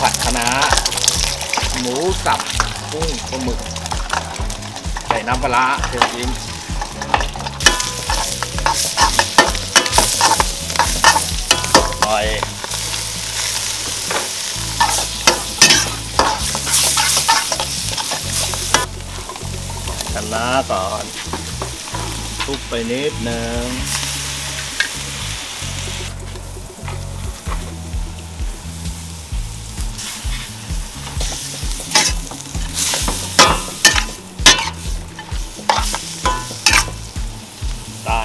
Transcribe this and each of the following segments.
ผัดคะน้าหมูสับกุ้งปลาหมึกใส่น้ำปลาเชิญยิ้มหน่อยคะน้าก่อนคลุกไปนิดนึง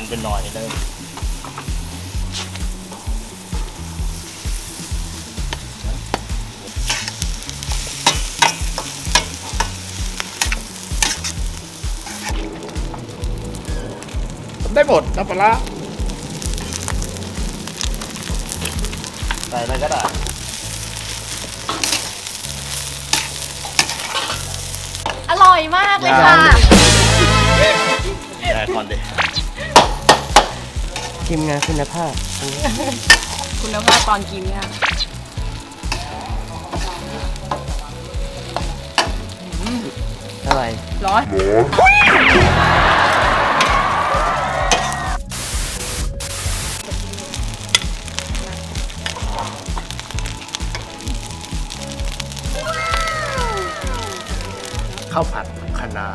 ไปหน่อยนึงได้หมดน้ำปลาร้าใส่อะไรก็ได้อร่อยมากเลยค่ะ ได้ก่อนดิ ทีมงานคุณภาพ คุณภาพตอนกินเนี่ยอะไรร้อนข้าวผัดคะน้า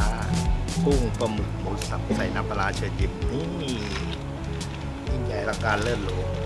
กุ้งปลาหมึกหมูสับใส่น้ำปลาร้าเชิญยิ้มนี่ ยิ่งใหญ่ละการเลื่อนหลวง